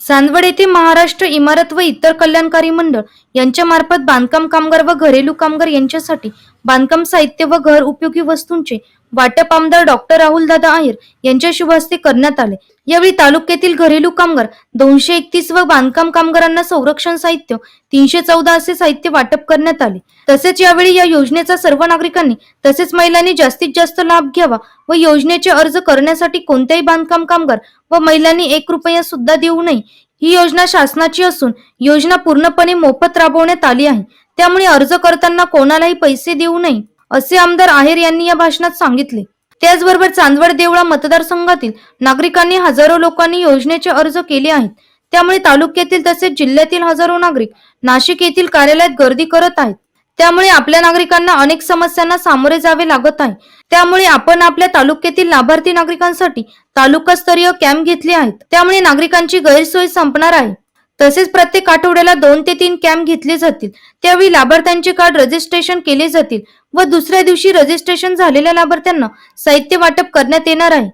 चांदवड येथे महाराष्ट्र इमारत व इतर कल्याणकारी मंडळ यांच्या मार्फत बांधकाम कामगार व घरेलू कामगार यांच्यासाठी बांधकाम साहित्य व घर उपयोगी वस्तूंचे वाटप आमदार डॉक्टर राहुल दादा आहेर यांच्या शुभ हस्ते करण्यात आले. यावेळी तालुक्यातील घरेलू कामगार दोनशे एकतीस व बांधकाम कामगारांना संरक्षण साहित्य तीनशे चौदा असे साहित्य वाटप करण्यात आले. तसेच यावेळी या योजनेचा सर्व नागरिकांनी तसेच महिलांनी जास्तीत जास्त लाभ घ्यावा व योजनेचे अर्ज करण्यासाठी कोणत्याही बांधकाम कामगार व महिलांनी एक रुपया सुद्धा देऊ नये. ही योजना शासनाची असून योजना पूर्णपणे मोफत राबवण्यात आली आहे. त्यामुळे अर्ज करताना कोणालाही पैसे देऊ नये. असे आमदार आहेर यांनी या भाषणात सांगितले. त्याचबरोबर चांदवड देवळा मतदारसंघातील नागरिकांनी हजारो लोकांनी योजनेचे अर्ज केले आहेत. त्यामुळे तालुक्यातील तसेच जिल्ह्यातील हजारो नागरिक नाशिक येथील कार्यालयात गर्दी करत आहेत. त्यामुळे आपल्या नागरिकांना अनेक समस्यांना सामोरे जावे लागत आहे. त्यामुळे आपण आपल्या तालुक्यातील लाभार्थी नागरिकांसाठी तालुकास्तरीय कॅम्प घेतले आहेत. त्यामुळे नागरिकांची गैरसोय संपणार आहे. तसेच प्रत्येक आठवड्याला दोन ते तीन कॅम्प घेतले जातील. त्यावेळी लाभार्थ्यांचे कार्ड रजिस्ट्रेशन केले जातील व दुसऱ्या दिवशी रजिस्ट्रेशन झालेल्या लाभार्थ्यांना साहित्य वाटप करण्यात येणार आहे.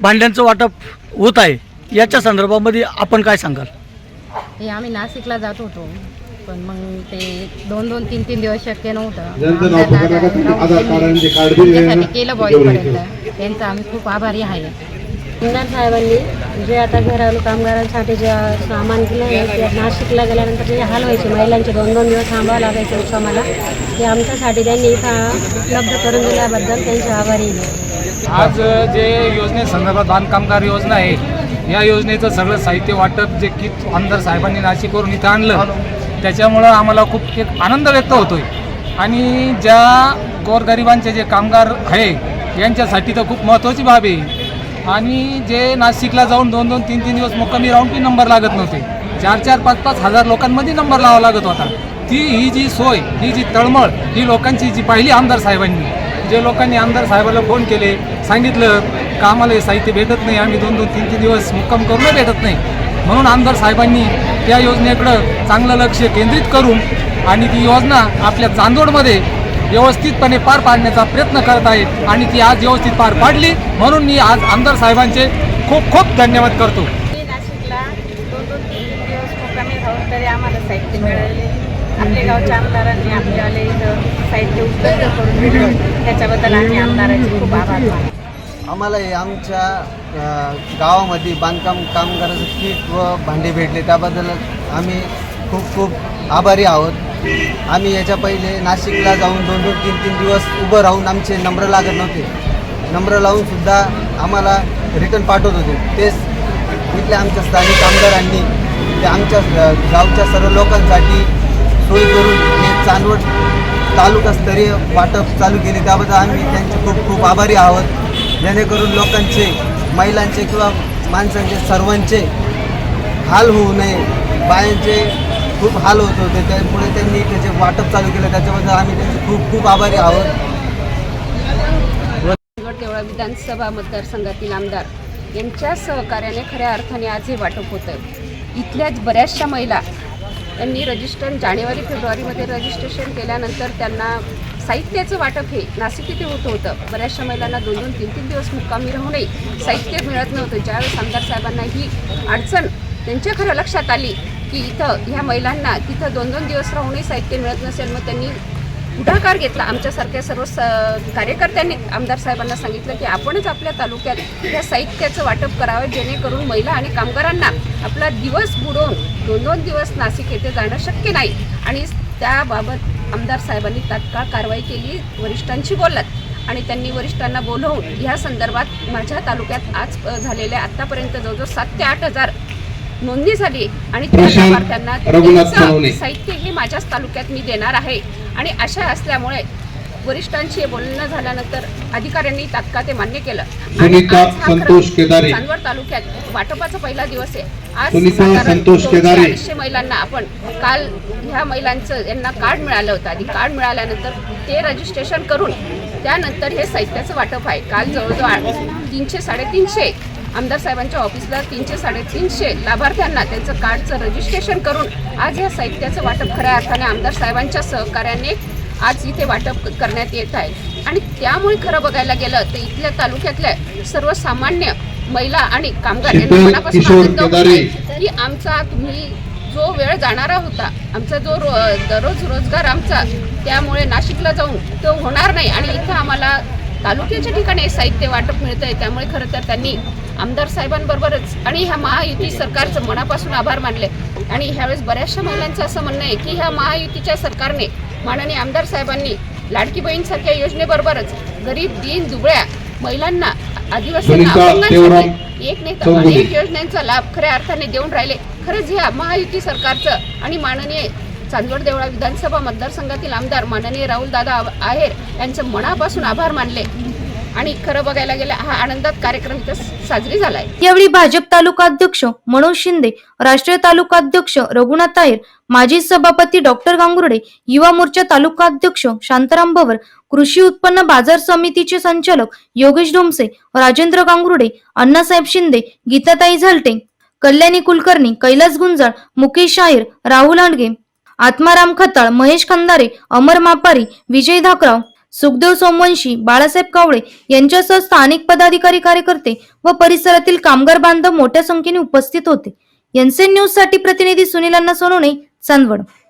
भांड्यांचं वाटप होत आहे. याच्या संदर्भामध्ये आपण काय सांगाल? हे आम्ही नाशिकला जात होतो पण मग ते दोन दोन तीन तीन दिवस शक्य नव्हतं. केलं तेवढं बॉईपर्यंत त्यांचा आम्ही खूप आभारी आहे. आमदार साहेबांनी जे आता घरालू कामगारांसाठी जे सामान दिलं आहे ते नाशिकला गेल्यानंतर जे हाल व्हायचे महिलांचे दोन दोन दिवस थांबावं लागायचं उत्सवाला ते आमच्यासाठी त्यांनी इथं उपलब्ध करून दिल्याबद्दल त्यांचे आभारी आज जे योजनेसंदर्भात बांधकामगार योजना आहे या योजनेचं सगळं साहित्य वाटप जे की आमदार साहेबांनी नाशिकवरून इथं आणलं त्याच्यामुळं आम्हाला खूप एक आनंद व्यक्त होतोय. आणि ज्या गोरगरिबांचे जे कामगार आहे यांच्यासाठी तर खूप महत्त्वाची बाब आहे. आणि जे नाशिकला जाऊन दोन दोन तीन तीन दिवस मुक्कामी राहून की नंबर लागत नव्हते. चार चार पाच पाच हजार लोकांमध्ये नंबर लावा लागत होता. ती ही जी सोय ही जी तळमळ ही लोकांची जी पाहिली आमदार साहेबांनी जे लोकांनी आमदार साहेबाला फोन केले सांगितलं का आम्हाला हे साहित्य भेटत नाही आम्ही दोन दोन तीन तीन दिवस मुक्काम करून भेटत नाही. म्हणून आमदार साहेबांनी त्या योजनेकडं चांगलं लक्ष केंद्रित करून आणि ती योजना आपल्या चांदोडमध्ये व्यवस्थितपणे पार पाडण्याचा प्रयत्न करत आहेत आणि ती आज व्यवस्थित पार पाडली. म्हणून मी आज आमदार साहेबांचे खूप खूप धन्यवाद करतो. तरी आम्हाला साहित्य मिळाले. आपल्या गावच्या आमदारांनी आपल्याला इथं साहित्य उपलब्ध करून दिलं. त्याच्याबद्दल आम्ही आमदारांचे खूप आभार मानतो. आम्हाला हे आमच्या गावामध्ये बांधकाम कामगाराचं किट व भांडे भेटले. त्याबद्दल आम्ही खूप खूप आभारी आहोत. आम्ही याच्या पहिले नाशिकला जाऊन दोन दोन तीन तीन दिवस उभं राहून आमचे नंबर लागत नव्हते. नंबर लावूनसुद्धा आम्हाला रिटर्न पाठवत होते. तेच इथल्या आमच्या स्थानिक आमदारांनी ते आमच्या गावच्या सर्व लोकांसाठी सोय करून हे चांदवड तालुकास्तरीय वाटप चालू केले. त्याबद्दल आम्ही त्यांचे खूप खूप आभारी आहोत. जेणेकरून लोकांचे महिलांचे किंवा माणसांचे सर्वांचे हाल होऊ नये. बायांचे खूप हाल होत होते. त्यामुळे त्यांनी त्याचे वाटप चालू केलं. त्याच्याबद्दल आम्ही त्यांचे खूप खूप आभारी आहोत. तेवढा विधानसभा मतदारसंघातील आमदार यांच्या सहकार्याने खऱ्या अर्थाने आज हे वाटप होतं इथल्याच बऱ्याचशा महिला यांनी रजिस्टर जानेवारी फेब्रुवारीमध्ये रजिस्ट्रेशन केल्यानंतर त्यांना साहित्याचं वाटप हे नाशिक इथे होत होतं. बऱ्याचशा महिलांना दोन दोन तीन तीन दिवस मुक्कामी राहूनही साहित्य मिळत नव्हतं. ज्यावेळेस आमदार साहेबांना ही अडचण त्यांच्या खरं लक्षात आली की इथं ह्या महिलांना तिथं दोन दोन दिवस राहूनही साहित्य मिळत नसेल मग त्यांनी पुढाकार घेतला. आमच्यासारख्या सर्व स कार्यकर्त्यांनी आमदार साहेबांना सांगितलं की आपणच आपल्या तालुक्यात या साहित्याचं वाटप करावं जेणेकरून महिला आणि कामगारांना आपला दिवस बुडवून दोन दोन दिवस नाशिक येथे जाणं शक्य नाही. आणि त्याबाबत आमदार साहेबांनी तात्काळ कारवाई केली वरिष्ठांशी बोललात. आणि त्यांनी वरिष्ठांना बोलवून ह्या संदर्भात माझ्या तालुक्यात आज झालेल्या आत्तापर्यंत जवळजवळ सात ते आठ हजार नोंदणी झाली आणि त्या लाभार्थ्यांना. साहित्य हे माझ्याच तालुक्यात मी देणार आहे आणि अशा असल्यामुळे वरिष्ठांशी बोलणं झाल्यानंतर अधिकाऱ्यांनी तात्काळ ते मान्य केलं आणि. चांदवड तालुक्यात वाटपाचा पहिला दिवस आहे आज संतोष. अडीचशे महिलांना आपण काल ह्या महिलांचं यांना कार्ड मिळालं होतं आधी कार्ड मिळाल्यानंतर ते रजिस्ट्रेशन करून त्यानंतर हे साहित्याचं वाटप आहे काल जवळजवळ तीनशे साडेतीनशे आमदार साहेबांच्या ऑफिसला तीनशे साडेतीनशे लाभार्थ्यांना त्यांचं कार्डचं रजिस्ट्रेशन करून आज या साहित्याचं वाटप खऱ्या अर्थाने आमदार साहेबांच्या सहकार्याने आज इथे वाटप करण्यात येत आहे. आणि त्यामुळे खरं बघायला गेलं तर इथल्या तालुक्यातल्या सर्वसामान्य महिला आणि कामगार यांना मनापासून की आमचा तुम्ही जो वेळ जाणारा होता आमचा जो रो दररोज रोजगार आमचा त्यामुळे नाशिकला जाऊन तो होणार नाही आणि इथं आम्हाला तालुक्याच्या ठिकाणी साहित्य वाटप मिळतं आहे त्यामुळे खरं तर त्यांनी आमदार साहेबांबरोबरच आणि ह्या महायुती सरकारचं मनापासून आभार मानले. आणि ह्यावेळेस बऱ्याचशा महिलांचं असं म्हणणं आहे की ह्या महायुतीच्या सरकारने माननीय आमदार साहेबांनी लाडकी बहीणसारख्या योजनेबरोबरच गरीब दीन दुबळ्या महिलांना देवराम एक नाही तर चौगुले. अनेक योजनांचा लाभ खऱ्या अर्थाने देऊन राहिले. खरंच ह्या महायुती सरकारचं आणि माननीय चांदवड देवळा विधानसभा मतदारसंघातील आमदार माननीय राहुलदादा आहेर यांचं मनापासून आभार मानले. आणि खरं बघायला गेलं हा आनंदात कार्यक्रम इथं साजरी झालाय. यावेळी भाजप तालुका अध्यक्ष मनोज शिंदे राष्ट्रीय तालुका अध्यक्ष रघुनाथ तायर माजी सभापती डॉक्टर गांगुर्डे युवा मोर्चा तालुका अध्यक्ष शांताराम भवर कृषी उत्पन्न बाजार समितीचे संचालक योगेश ढोमसे राजेंद्र गांगुर्डे अण्णासाहेब शिंदे गीताताई झालटे कल्याणी कुलकर्णी कैलास गुंजाळ मुकेश शाहीर राहुल हांडगे आत्माराम खताळ महेश खंदारे अमर मापारी विजय धाकराव सुखदेव सोमवंशी बाळासाहेब कावळे यांच्यासह स्थानिक पदाधिकारी कार्यकर्ते व परिसरातील कामगार बांधव मोठ्या संख्येने उपस्थित होते. एनसीएन न्यूजसाठी प्रतिनिधी सुनील अण्णा सोनवणे चांदवड.